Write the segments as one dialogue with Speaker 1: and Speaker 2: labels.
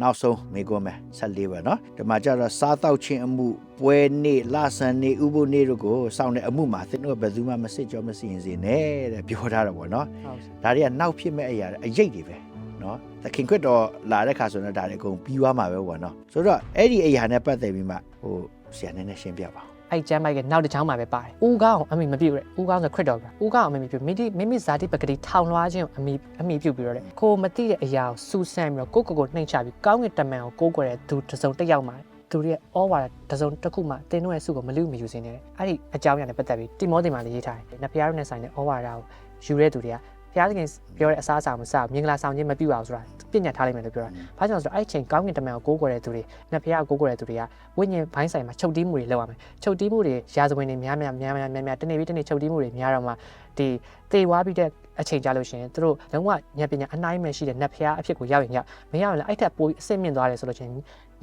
Speaker 1: နောက်ဆုံးမေကွန်းမယ်ဆက်လေးပဲเนาะဒီမှာကျတော့စားတောက်ခြင်းအမှုပွဲနေ့လဆန်နေ့ဥပုပ်နေ့တို့ကိုစောင့်တဲ့အမှုမှာသင်တို့ကဘယ်သူမှမစစ်ကြောမစီရင်စေနဲ့တဲ့ပြောထားတော့ဗောเนาะ
Speaker 2: ဟုတ်ဆရာ
Speaker 1: ဒါတွေကနောက်ဖြစ်မဲ့အရာတွေအရေးတွေပဲเนาะသခင်ခွတ်တော်လာတဲ့ခါဆိုတော့ဒါတွေအကုန်ပြီးသွားမှာပဲဗောเนาะဆိုတော့အဲ့ဒီအရာနဲ့ပတ်သက်ပြီးမှဟိုဆရာနည်းနည်းရှင်းပြပါဦး
Speaker 2: အဲ့ကျမ်းပိုက်ကနောက်တစ်ချောင်းမှာပဲပါတယ်။ဦးကောင်းအမိမပြုတ်ရဲ။ဦးကောင်းဆိုခရစ်တော်က။ဦးကောင်းအမိမပြုတ်မိတိမိမိဇာတိပဂတိထောင်လွှားခြင်းကိုအမိအမိပြုတ်ပြီးတော့လေကိုမသိတဲ့အရာကိုစူးစမ်းပြီးတော့ကိုကိုကိုနှိမ်ချပြီးကောင်းကင်တမန်ကိုကိုးကွယ်တဲ့သူတစ်စုံတစ်ယောက်မှာသူရဲ့ဩဝါဒတစ်စုံတစ်ခုမှတင်းတို့ရဲ့စုကိုမလူမယူစင်းနေတယ်။အဲ့ဒီအကြောင်းအရာနဲ့ပတ်သက်ပြီးတိမောသင်မှာလည်းရေးထားတယ်။နဖျားတို့နဲ့ဆိုင်တဲ့ဩဝါဒကိုယူတဲ့သူတွေကဘုရားသခင်ပြောတဲ့အစားအစာမစားဘူးမင်္ဂလာဆောင်ခြင်းမပြုအောင်ဆိုတာ ပြညတ်ထားလိုက်မယ်လို့ပြောတာ။ဘာကြောင့်လဲဆိုတော့အဲ့ဒီချိန်ကောင်းကင်တမန်ကိုကိုးကွယ်တဲ့သူတွေနဖျားကိုကိုးကွယ်တဲ့သူတွေကဝိညာဉ်ဘိုင်းဆိုင်မှာချုပ်တီးမှုတွေလုပ်ရမယ်။ချုပ်တီးမှုတွေရာဇဝင်တွေများများများများများများတနေ့ပြီးတနေ့ချုပ်တီးမှုတွေများတော့မှဒီသေဝါပြီးတဲ့အချိန်ကြလို့ရှိရင်သူတို့လုံးဝဉာဏ်ပညာအနိုင်မဲ့ရှိတဲ့နဖျားအဖြစ်ကိုရောက်ရင်ရောက်မရောက်ရင်လည်းအဲ့ထက်ပိုအဆင့်မြင့်သွားတယ်ဆိုလို့ချင်း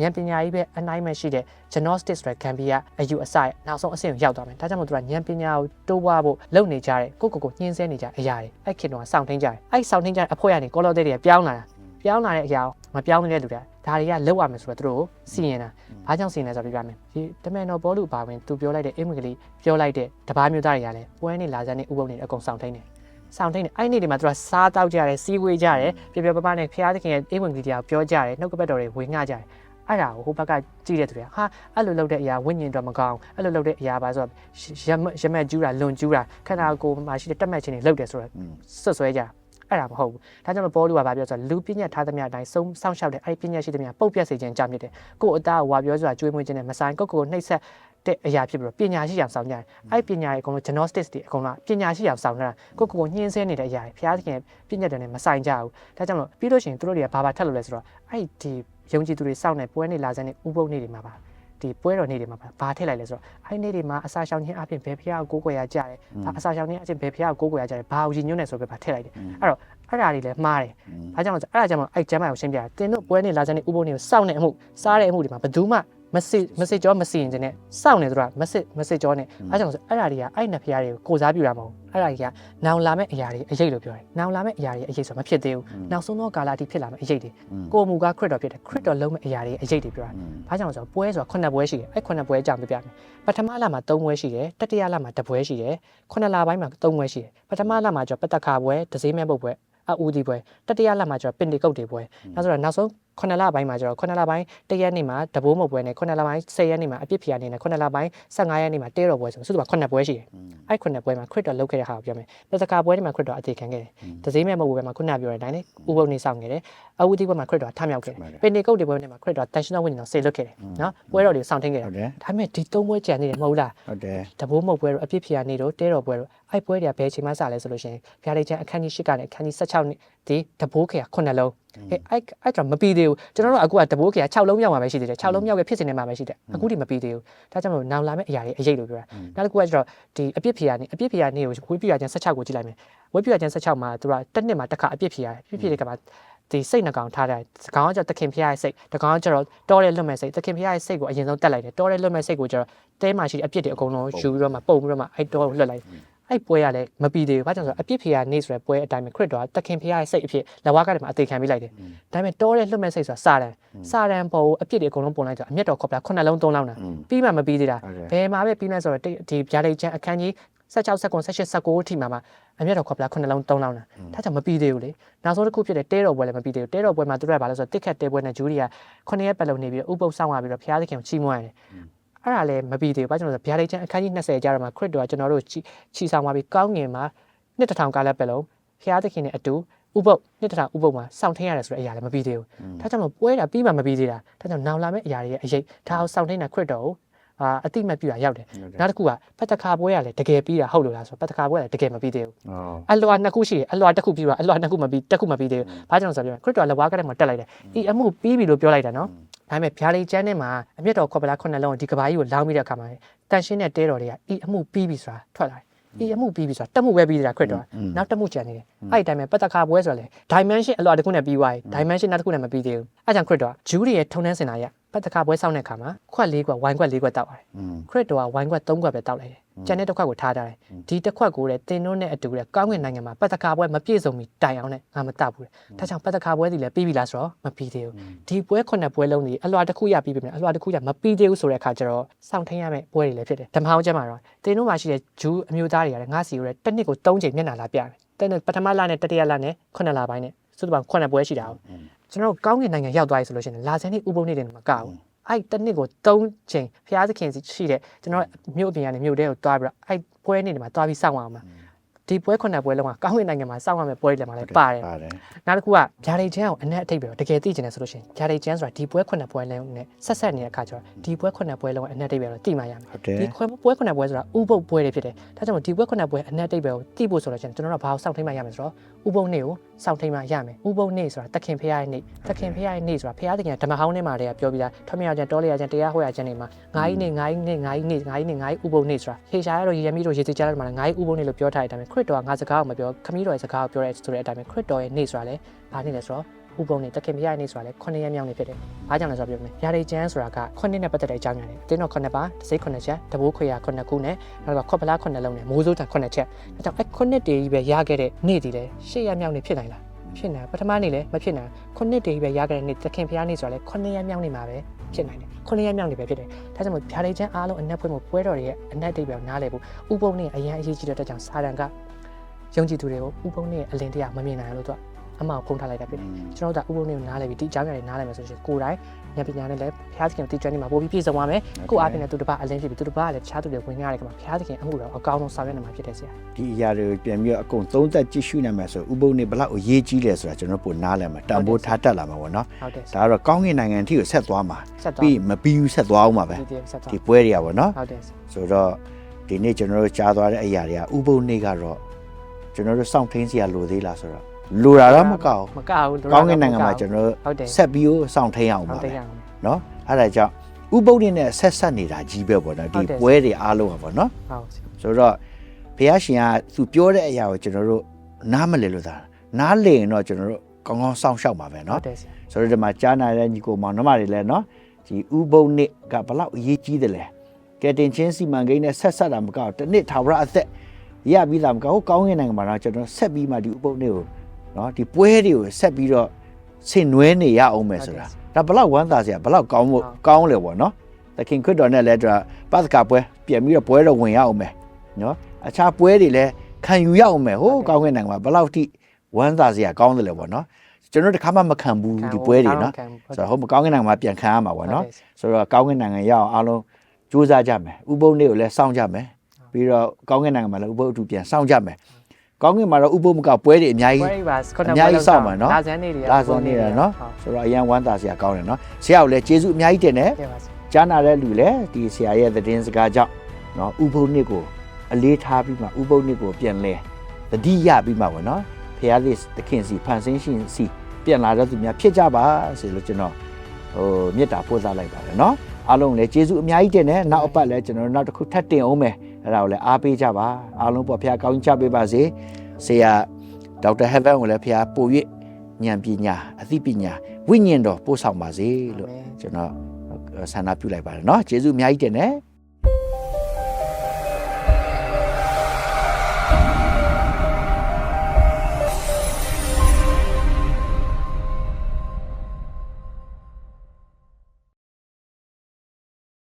Speaker 2: ဉာဏ်ပညာကြီးပဲအနိုင်မဲ့ရှိတဲ့ gnostics ဆိုတဲ့ Gambia အယူအဆရဲ့နောက်ဆုံးအဆင့်ကိုရောက်သွားမယ်။ဒါကြောင့်မို့သူကဉာဏ်ပညာကိုတိုးပွားဖို့လုပ်နေကြတဲ့ကိုယ့်ကိုယ်ကိုညှင်းဆဲနေကြတဲ့အရာတွေအဲ့ခင်တော့စောင့်ထင်းကြတယ်။အဲ့စောင့်ထင်းကြတဲ့အဖွဲကနေကောလောတဲ့တွေကပြောင်းလာတာ ပြောင်းလာတဲ့အရာကိုမပြောင်းနေတဲ့လူတွေကဒါတွေကလောက်ရမယ်ဆိုတော့သူတို့ကိုစီရင်တာ။ဘာကြောင့်စီရင်လဲဆိုတော့ပြပြမယ်။ဒီတမန်တော်ဘောလူပါဝင်သူပြောလိုက်တဲ့အင်္ဂလိပ်ပြောလိုက်တဲ့တပားမျိုးသားတွေကလည်းပွဲနေလာဇန်နေဥပုံနေအကုန်စောင့်ထင်းတယ်။ဆောင်ထိန်နေအဲ့ဒီနေ့တွေမှာသူကစားတောက်ကြတယ်စီးဝေးကြတယ်ပြပြပပနဲ့ဖျားသခင်ရဲ့အိမ်ဝင်ကလေးတရားကိုပြောကြတယ်နှုတ်ကပတ်တော်တွေဝေငှကြတယ်အဲ့ဒါကိုဟိုဘက်ကကြည့်တဲ့သူတွေကဟာအဲ့လိုလုပ်တဲ့အရာဝိညာဉ်တော့မကောင်းအဲ့လိုလုပ်တဲ့အရာပါဆိုတော့ရမရမက်ကျူးတာလွန်ကျူးတာခန္ဓာကိုယ်မှာရှိတဲ့တက်မှတ်ခြင်းတွေလုပ်တယ်ဆိုတော့
Speaker 1: อืม
Speaker 2: ဆွတ်ဆွဲကြ အဲ့ဒါမဟုတ်ဘူးဒါကြောင့်မပေါ်လူကဘာပြောဆိုတော့လူပညာထားသမျှအတိုင်းဆုံးစောင့်ရှောက်တဲ့အဲ့ဒီပညာရှိသမျှပုတ်ပြတ်စေခြင်းကြောင့်ဖြစ်တယ်ကိုယ့်အသားကိုဝါပြောဆိုတာကျွေးမွေးခြင်းနဲ့မဆိုင်ကိုယ့်ကိုယ်ကိုနှိပ်စက်တဲ့အရာဖြစ်ပြီးတော့ပညာရှိအောင်ဆောင်ကြတယ်အဲ့ဒီပညာရဲ့အကုန်လုံး gnostics တွေအကုန်လုံးပညာရှိအောင်ဆောင်တာကိုယ့်ကိုယ်ကိုညှင်းဆဲနေတဲ့အရာတွေဘုရားသခင်ပညာတွေနဲ့မဆိုင်ကြဘူးဒါကြောင့်မလို့ပြီးလို့ရှိရင်သူတို့တွေကဘာဘာထက်လို့လဲဆိုတော့အဲ့ဒီယုံကြည်သူတွေစောင့်နေပွဲနေလာစတဲ့ဥပုံနေတွေမှာပါ ဒီပွဲတော်နေ့တွေမှာဘာထည့်လိုက်လဲဆိုတော့အဲ့ဒီနေ့တွေမှာအစာရှောင်ခြင်းအပြင်ဘယ်ဖျားကိုကိုးကွယ်ရကြတယ်ဒါအစာရှောင်ခြင်းအပြင်ဘယ်ဖျားကိုကိုးကွယ်ရကြတယ်ဘာကိုရည်ညွှန်းနေဆိုပြီးဘာထည့်လိုက်တယ်အဲ့တော့အဲ့ဒါတွေလည်းမှားတယ်ဘာကြောင့်လဲဆိုအဲ့ဒါကြောင့်မလို့အဲ့ကျမ်းမာကိုရှင်းပြတယ်တင်တို့ပွဲနေလာစတဲ့ဥပုံနေကိုစောင့်နေအမှုစားတဲ့အမှုတွေမှာဘယ်သူမှ မစစ်မစစ်ကြောမစီရင်ခြင်းနဲ့စောင့်နေသူကမစစ်မစစ်ကြောနဲ့အဲကြောင့်ဆိုအဲ့ဒါတွေကအဲ့နှစ်ဖျားတွေကိုကိုစားပြတာမဟုတ်အဲ့ဒါတွေကနောင်လာမဲ့အရာတွေအရေးလို့ပြောတယ်နောင်လာမဲ့အရာတွေအရေးဆိုမဖြစ်သေးဘူးနောက်ဆုံးသောကာလအထိဖြစ်လာမဲ့အရေးတွေကိုမူကခရစ်တော်ဖြစ်တယ်ခရစ်တော်လုံးမဲ့အရာတွေအရေးတွေပြောတာဘာကြောင့်လဲဆိုတော့ပွဲဆိုတာခုနှစ်ပွဲရှိတယ်အဲ့ခုနှစ်ပွဲကြောင့်ပြပြမယ်ပထမလမှာ၃ပွဲရှိတယ်တတိယလမှာတစ်ပွဲရှိတယ်ခုနှစ်လပိုင်းမှာ၃ပွဲရှိတယ်ပထမလမှာကျတော့ပတ္တခါပွဲဒဇေးမဲပုတ်ပွဲအူဒီပွဲတတိယလမှာကျတော့ပင်တေကုတ်တွေပွဲဒါဆိုတော့နောက်ဆုံး ခုနှစ်လပိုင်းမှာကျတော့ခုနှစ်လပိုင်းတရက်နေ့မှာတဘိုးမုတ်ပွဲနဲ့ခုနှစ်လပိုင်း10ရက်နေ့မှာအပြစ်ဖြေရနေနဲ့ခုနှစ်လပိုင်း15ရက်နေ့မှာတဲတော်ပွဲဆိုစုစုပေါင်းခုနှစ်ပွဲရှိတယ်အဲ့ခုနှစ်ပွဲမှာခရစ်တော်လုပ်ခဲ့တဲ့ဟာကိုပြောမယ်ပတ္တခါပွဲနေ့မှာခရစ်တော်အသေးခံခဲ့တယ်ဒဇေးမဲပုတ်ပွဲမှာခုနကပြောတဲ့အတိုင်းလေဥပုံနေဆောင်ခဲ့တယ်အူဒီပွဲမှာခရစ်တော်ထမြောက်ခဲ့တယ်ပင်တေကုတ်တွေပွဲနေ့မှာခရစ်တော်တန်ရှင်တော်ဝိညာဉ်တော်ဆေလွတ်ခဲ့တယ်နော်ပွဲတော်တွေစောင့်ထင်းခဲ့တယ်
Speaker 1: ဟုတ်တယ်
Speaker 2: ဒါပေမဲ့ဒီသုံးပွဲကြံနေတယ်မဟုတ်လား
Speaker 1: ဟုတ်တယ်
Speaker 2: တဘိုးမုတ်ပွဲတို့အပြစ်ဖြေရနေတို့တဲတော်ပွဲတို့အဲ့ပွဲတွေကဘယ်ချိန်မှစလဲဆိုလို့ရှိရင်ဘုရားလေးချမ်းအခန်းကြီး၈ကနေအခန်းကြီး16နှစ် ဒီတဘိုးခေက9လုံးဟဲ့အဲ့အဲ့တော့မပြီးသေးဘူးကျွန်တော်တို့အခုကတဘိုးခေက6လုံးမြောက်မှာပဲရှိသေးတယ်6လုံးမြောက်ပဲဖြစ်နေမှာပဲရှိတယ်အခုဒီမပြီးသေးဘူးဒါကြောင့်မလို့နောင်လာမယ့်အရာတွေအရေးလို့ပြောတာနောက်တစ်ခုကကျတော့ဒီအပြစ်ဖြေရနေအပြစ်ဖြေရနေကိုဝိပ္ပယကျမ်း16ကိုကြည့်လိုက်မယ်ဝိပ္ပယကျမ်း16မှာသူကတစ်နှစ်မှာတစ်ခါအပြစ်ဖြေရတယ်အပြစ်ဖြေတဲ့ကမှာဒီစိတ်နှကောင်ထားတယ်။ဒီကောင်ကကျတော့တခင်ဖျားရဲ့စိတ်ဒီကောင်ကကျတော့တောတဲ့လွတ်မဲ့စိတ်တခင်ဖျားရဲ့စိတ်ကိုအရင်ဆုံးတက်လိုက်တယ်တောတဲ့လွတ်မဲ့စိတ်ကိုကျတော့တဲမှာရှိတဲ့အပြစ်တွေအကုန်လုံးယူပြီးတော့မှပုံပြီးတော့မှအဲ့တောကိုလွတ်လိုက် အဲ့ပွဲကလည်းမပြီးသေးဘူး။ဘာကြောင့်လဲဆိုတော့အပြစ်ဖျားနေဆိုတဲ့ပွဲအတိုင်းပဲခရစ်တော်ကတခင်ဖျားရဲ့စိတ်အဖြစ်လက်ဝါးကတည်းမှာအသေးခံပြီးလိုက်တယ်။ဒါပေမဲ့တောတဲ့လွတ်မဲ့စိတ်ဆိုတာစာတန်စာတန်ပေါ်အပြစ်တွေအကုန်လုံးပုံလိုက်တော့အမျက်တော်ခေါပလာခုနှစ်လုံးသုံးလုံးတာပြီးမှမပြီးသေးတာ
Speaker 1: ဟုတ်တယ်
Speaker 2: ဘယ်မှာပဲပြီးမှဆိုတော့ဒီဗျာဒိတ်ချန်အခန်းကြီး16စက္ကွန်18စက္ကိုအထိမှာမှာအမျက်တော်ခေါပလာခုနှစ်လုံးသုံးလုံးတာဒါကြောင့်မပြီးသေးဘူးလေနောက်ဆုံးတစ်ခုဖြစ်တဲ့တဲတော်ပွဲလည်းမပြီးသေးဘူးတဲတော်ပွဲမှာသူတို့ကဘာလဲဆိုတော့တစ်ခတ်တဲပွဲနဲ့ဂျူးတွေကခုနှစ်ရက်ပတ်လုံးနေပြီးဥပုပ်ဆောင်ရပြီးတော့ဘုရားသခင်ကိုချီးမွမ်းရတယ် အဲ့ဒါလည်းမပြီးသေးဘူးဘာကြောင့်လဲဆိုတော့ဗျာဒိတ်ချန်အခန်းကြီး20ကျတော့မှာခရစ်တော်ကကျွန်တော်တို့ချီချီဆောင်ပါပြီးကောင်းငင်မှာနှစ်တစ်ထောင်ကားလက်ပတ်လုံးဘုရားသခင်နဲ့အတူဥပုပ်နှစ်တစ်ထောင်ဥပုပ်မှာစောင့်ထင်းရတယ်ဆိုတဲ့အရာလည်းမပြီးသေးဘူးဒါကြောင့်မလို့ပွဲတာပြီးမှမပြီးသေးတာဒါကြောင့်နောင်လာမယ့်အရာတွေရဲ့အရေးဒါအောင်စောင့်ထင်းတဲ့ခရစ်တော်ကိုအာအတိမတ်ပြတာရောက်တယ်နောက်တစ်ခုကပတ်တခါပွဲရလေတကယ်ပြီးတာဟုတ်လို့လားဆိုတော့ပတ်တခါပွဲရတကယ်မပြီးသေးဘူး
Speaker 1: အော်
Speaker 2: အလွာနှစ်ခုရှိတယ်အလွာတစ်ခုပြီးတော့အလွာနှစ်ခုမပြီးတစ်ခုမပြီးသေးဘူးဘာကြောင့်လဲဆိုတော့ခရစ်တော်လက်ဝါးကလေးမှာတက်လိုက်တယ်ဒီအမှုပြီးပြီလို့ပြောလိုက်တာနော် ဒါပေမဲ့ဗျာဒိတ်ကျမ်းထဲမှာအမျက်တော်ခေါ်ပလာခုနှစ်လုံးဒီကဘာကြီးကိုလောင်းပြီးတဲ့အခါမှာတန်ရှင်းတဲ့တဲတော်တွေကဤအမှုပြီးပြီဆိုတာထွက်လာတယ်ဤအမှုပြီးပြီဆိုတာတက်မှုပဲပြီးတာခရစ်တော်နောက်တက်မှုကြံနေတယ်အဲ့ဒီတိုင်းပဲပတ်တခါပွဲဆိုတော့လေ dimension အလွာတစ်ခုနဲ့ပြီးသွားပြီ dimension နောက်တစ်ခုနဲ့မပြီးသေးဘူးအဲ့ကြောင့်ခရစ်တော်ဂျူးတွေရဲ့ထုံနှန်းစင်တာရ ပတ်သက်ခါပွဲစောင့်တဲ့အခါမှာခွက်လေးခွက်ဝိုင်းခွက်လေးခွက်တောက်ရတယ်
Speaker 1: อืม
Speaker 2: ခရစ်တော်ကဝိုင်းခွက်၃ခွက်ပဲတောက်လိုက်တယ်ကျန်တဲ့တစ်ခွက်ကိုထားထားတယ်ဒီတစ်ခွက်ကိုလည်းတင်းတို့နဲ့အတူလည်းကောင်းကင်နိုင်ငံမှာပတ်သက်ခါပွဲမပြည့်စုံမီတိုင်အောင်နဲ့ငါမတောက်ဘူးတဲ့ဒါကြောင့်ပတ်သက်ခါပွဲစီလည်းပြီးပြီလားဆိုတော့မပြီးသေးဘူးဒီပွဲခုနှစ်ပွဲလုံးဒီအလွာတစ်ခုရပြီးပြီမယ်အလွာတစ်ခုရမပြီးသေးဘူးဆိုတဲ့အခါကျတော့စောင့်ထင်းရမယ့်ပွဲတွေလည်းဖြစ်တယ်ဓမ္မဟောင်းကျမ်းမှာတော့တင်းတို့မှာရှိတဲ့ဂျူးအမျိုးသားတွေကလည်းငါစီကိုလည်းတစ်နှစ်ကို၃ချိန်မျက်နှာလာပြတယ်တဲ့ပထမလနဲ့တတိယလနဲ့ခုနှစ်လပိုင်းနဲ့စုစုပေါင်းခုနှစ်ပွဲရှိတာဟုတ် ကျွန်တော်တို့ကောင်းကင်နိုင်ငံရောက်သွားပြီဆိုလို့ရှိရင်လာဇန်နေဥပုံနေတယ်မကဘူးအဲ့တစ်နှစ်ကို၃ချိန်ဖျားသခင်စီရှိတဲ့ကျွန်တော်မြို့အပြင်ကနေမြို့တဲကိုတွားပြီးတော့အဲ့ပွဲနေတယ်မှာတွားပြီးစောင့်အောင်မှာ ဒီပွဲခုနှစ်ပွဲလုံးကကောင်းကင်နိုင်ငံမှာစောင့်ရမယ့်ပွဲတွေလည်းမှာလည်းပါတယ်
Speaker 1: ပါတယ်
Speaker 2: နောက်တစ်ခုကဂျာရီချန်ကိုအနက်အထိပ်ပဲတကယ်သိကျင်တယ်ဆိုလို့ရှိရင်ဂျာရီချန်ဆိုတာဒီပွဲခုနှစ်ပွဲလုံးနဲ့ဆက်ဆက်နေတဲ့အခါကျတော့ဒီပွဲခုနှစ်ပွဲလုံးကအနက်အထိပ်ပဲတော့သိမှရမယ်
Speaker 1: ဟုတ်တယ်
Speaker 2: ဒီခွဲပွဲခုနှစ်ပွဲဆိုတာဥပုပ်ပွဲတွေဖြစ်တယ်ဒါကြောင့်မို့ဒီပွဲခုနှစ်ပွဲအနက်အထိပ်ပဲကိုသိဖို့ဆိုလို့ရှိရင်ကျွန်တော်တို့ကဘာကိုစောင့်ထိမှရမယ်ဆိုတော့ဥပုပ်နေ့ကိုစောင့်ထိမှရမယ်ဥပုပ်နေ့ဆိုတာတခင်ဖရားရဲ့နေ့တခင်ဖရားရဲ့နေ့ဆိုတာဖရားသခင်ကဓမ္မဟောင်းထဲမှာတည်းကပြောပြီးသားထွမြောက်ကျန်တောလျာကျန်တရားဟောရကျန်နေမှာငါးကြီးနေ့ငါးကြီးနေ့ငါးကြီးနေ့ငါးကြီးနေ့ငါးကြီးဥပုပ်နေ့ဆိုတာဟေရှာရတော့ယေရမိတို့ယေစီကြားထဲမှာလည်းငါးကြီးဥပုပ်နေ့လို့ပြောထားတဲ့အတိုင်းပဲခရစ်တော်ကငါစကားကိုမပြောခမည်းတော်ရဲ့စကားကိုပြောတဲ့ဆိုတဲ့အတိုင်းပဲခရစ်တော်ရဲ့နေ့ဆိုတာလည်းဘာနေ့လဲဆိုတော့ဥပုံနဲ့တခင်ဖရားရဲ့နေ့ဆိုတာလည်း9ရက်မြောက်နေ့ဖြစ်တယ်။ဘာကြောင့်လဲဆိုတော့ပြောမယ်။ရာတွေကျန်းဆိုတာက9နှစ်နဲ့ပတ်သက်တဲ့အကြောင်းအရာတွေ။တင်းတော့9ပါးတစ်စိတ်9ချက်တဘိုးခွေရ9ခုနဲ့နောက်တော့ခွက်ပလား9လုံးနဲ့မိုးစိုးတန်9ချက်။အဲကြောင့်အဲ9နှစ်တည်းကြီးပဲရခဲ့တဲ့နေ့ဒီလေ10ရက်မြောက်နေ့ဖြစ်နိုင်လား။ ဖြစ်နိုင်ပထမနေ့လည်းမဖြစ်နိုင်9နှစ်တည်းကြီးပဲရခဲ့တဲ့နေ့တခင်ဖရားနေ့ဆိုတာလည်း9ရက်မြောက်နေ့မှာပဲဖြစ်နိုင်တယ်။9ရက်မြောက်နေ့ပဲဖြစ်တယ်။ဒါကြောင့်မို့ဗျာဒိတ်ချမ်းအားလုံးအနက်ဖွင့်မှုပွဲတော်တွေရဲ့အနက်တိတ်ပဲနားလေဖို့ဥပုံနဲ့အရန်အရေးကြီးတဲ့အတွက်ကြောင့်စာရန်ကယုံကြည်သူတွေကိုဥပုံနဲ့အလင်းတရားမမြင်နိုင်လို့သူက အမှောင်ဖုံးထားလိုက်တာဖြစ်တယ်။ကျွန်တော်တို့ကဥပုံတွေကိုနားလည်ပြီးဒီအကြောင်းအရာတွေနားလည်မယ်ဆိုရင်ကိုယ်တိုင်ဉာဏ်ပညာနဲ့လည်းဘုရားသခင်ကိုတည်ကျွမ်းနေမှာပို့ပြီးပြည့်စုံပါမယ်ကိုယ်အားဖြင့်လည်းသူတစ်ပါးအလင်းဖြစ်ပြီးသူတစ်ပါးကလည်းတခြားသူတွေဝင်ရတဲ့ကမှာဘုရားသခင်အမှုတော်အကောင်းဆုံးဆောင်ရွက်နေမှာဖြစ်တယ်ဆရာ
Speaker 1: ဒီအရာတွေကိုပြန်ပြီးတော့အကုန်သုံးသက်ကြည့်ရှုနိုင်မယ်ဆိုဥပုံနေဘလောက်အရေးကြီးလဲဆိုတာကျွန်တော်တို့ပိုနားလည်မှာတန်ဖိုးထားတတ်လာမှာပေါ့နော်
Speaker 2: ဟုတ်တယ်
Speaker 1: ဒါကတော့ကောင်းကင်နိုင်ငံအထိကိုဆက်သွားမှာ
Speaker 2: ဆက်သွား
Speaker 1: ပြီးမပြီးဘူးဆက်သွားအောင်ပါပဲ
Speaker 2: ဒီတင်ဆက်သွား
Speaker 1: ဒီပွဲတွေကပေါ့နော်
Speaker 2: ဟုတ်တယ်
Speaker 1: ဆိုတော့ဒီနေ့ကျွန်တော်တို့ကြားသွားတဲ့အရာတွေကဥပုံနေကတော့ကျွန်တော်တို့စောင့်ထိန်စရာလိုသေးလားဆိုတော့ လိုတာတော့မကောက်
Speaker 2: မကောက်ဘူး
Speaker 1: ကောင်းကင်နိုင်ငံမှာကျွန်တော်တို့
Speaker 2: ဟုတ်တယ်
Speaker 1: ဆက်ပြီးစောင့်ထိန်အောင်
Speaker 2: ဟု
Speaker 1: ပါ
Speaker 2: တ်တ
Speaker 1: ပဲ
Speaker 2: ယ်ရအောင်
Speaker 1: เนาะအဲ့ဒါကြောင့်ဥပုပ်နေနဲ့ဆက်ဆက်နေတာကြီးပဲပေါ့နော်
Speaker 2: ဟု
Speaker 1: ဒီ
Speaker 2: တ်တယ်
Speaker 1: ပွဲတွေအားလုံးပါပေါ့နော်
Speaker 2: ဟုတ်
Speaker 1: ဆိုတော့ဘုရားရှင်ကသူပြောတဲ့အရာကိုကျွန်တော်တို့နားမလည်လို့သာနားလည်ရင်တော့ကျွန်တော်တို့ကောင်းကောင်းစောင့်ရှောက်ပါပဲ
Speaker 2: ဟု
Speaker 1: เนาะ
Speaker 2: တ်တယ်ဆရာ
Speaker 1: ဆိုတော့ဒီမှာကြားနာတဲ့ညီကိုမောင်နှမတွေလည်းเนาะဒီဥပုပ်နေကဘလောက်အရေးကြီးတယ်လဲကဲတင်ချင်းစီမံကိန်းနဲ့ဆက်ဆက်တာမကောက်တစ်နှစ်ထာဝရအသက်ရပြီးသားမကောက်ကောင်းကင်နိုင်ငံမှာတော့ကျွန်တော်ဆက်ပြီးမှဒီဥပုပ်နေကို เนาะဒီပွဲတွေကိုဆက်ပြီးတော့ဆင်နွှဲနေရအောင်မယ်ဆိုတာဒါဘလောက်ဝမ်းသာစရာဘလောက်ကောင်းဖို့ကောင်းလဲပေါ့เนาะ သခင်ခရစ်တော်နဲ့လည်းဒါပတ်စကာပွဲပြန်ပြီးတော့ပွဲတော်ဝင်ရအောင်မယ်နော်အခြားပွဲတွေလည်းခံယူရအောင်မယ်ဟိုးကောင်းကင်နိုင်ငံမှာဘယ်လောက်ထိဝမ်းသာစရာကောင်းတယ်လဲပေါ့နော်ကျွန်တော်တခါမှမခံဘူးဒီပွဲတွေနော်ဆိုတော့ဟိုမကောင်းကင်နိုင်ငံမှာပြန်ခံရမှာပေါ့နော်ဆိုတော့ကောင်းကင်နိုင်ငံရအောင်အားလုံးကြိုးစားကြမယ်ဥပုံနေ့ကိုလည်းစောင့်ကြမယ်ပြီးတော့ကောင်းကင်နိုင်ငံမှာလည်းဥပုပ်အတူပြန်စောင့်ကြမယ် ကောင်းကင်မှာတော့ဥပုပ်မကပွဲတွေအများကြီး
Speaker 2: ပွဲတွေပါခုနက
Speaker 1: အများကြီးစောင့်မှာနော်
Speaker 2: လာဇန်နေတွေ
Speaker 1: လာဇန်နေတယ်နော်ဆိုတော့အရန်ဝမ်းသာစရာကောင်းတယ်နော်ဆရာကလည်းကျေးဇူးအများကြီးတင်တယ်ကြားနာတဲ့လူလည်းဒီဆရာရဲ့သတင်းစကားကြောင့်နော်ဥပုပ်နှစ်ကိုအလေးထားပြီးမှဥပုပ်နှစ်ကိုပြန်လဲတတိယပြီးမှပေါ့နော်ဖရာသစ်သခင်စီဖန်ဆင်းရှင်စီပြန်လာတဲ့သူများဖြစ်ကြပါဆိုလို့ကျွန်တော်ဟိုမေတ္တာပို့သလိုက်ပါတယ်နော်အားလုံးလည်းကျေးဇူးအများကြီးတင်တယ်နောက်အပတ်လည်းကျွန်တော်နောက်တစ်ခုထပ်တင်အောင်မယ် အဲ့ဒါကိုလည်းအားပေးကြပါအားလုံးပေါ့ဖခင်ကောင်းချပေးပါစေဆရာဒေါက်တာဟက်ဗန်ကိုလည်းဖခင်ပို့၍ဉာဏ်ပညာအသိပညာဝိညာဉ်တော်ပို့ဆောင်ပါစေလို့ကျွန်တော် ဆန္ဒပြုလိုက်ပါတယ်เนาะကျေးဇူးအများကြီးတင်တယ်